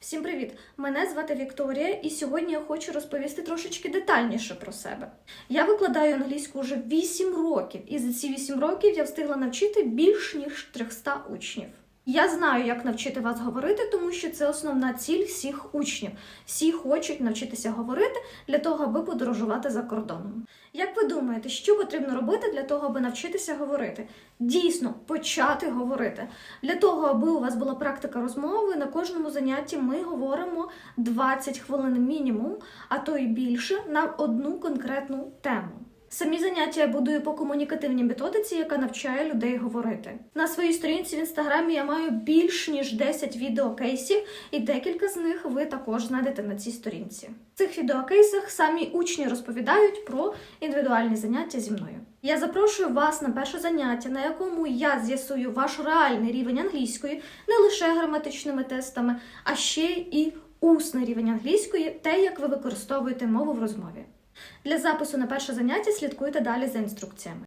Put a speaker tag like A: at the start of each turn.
A: Всім привіт! Мене звати Вікторія, і сьогодні я хочу розповісти трошечки детальніше про себе. Я викладаю англійську вже 8 років, і за ці 8 років я встигла навчити більш ніж 300 учнів. Я знаю, як навчити вас говорити, тому що це основна ціль всіх учнів. Всі хочуть навчитися говорити для того, аби подорожувати за кордоном. Як ви думаєте, що потрібно робити для того, аби навчитися говорити? Дійсно, почати говорити. Для того, аби у вас була практика розмови, на кожному занятті ми говоримо 20 хвилин мінімум, а то й більше на одну конкретну тему. Самі заняття я будую по комунікативній методиці, яка навчає людей говорити. На своїй сторінці в інстаграмі я маю більш ніж 10 відеокейсів, і декілька з них ви також знайдете на цій сторінці. В цих відеокейсах самі учні розповідають про індивідуальні заняття зі мною. Я запрошую вас на перше заняття, на якому я з'ясую ваш реальний рівень англійської не лише граматичними тестами, а ще і усний рівень англійської, те, як ви використовуєте мову в розмові. Для запису на перше заняття слідкуйте далі за інструкціями.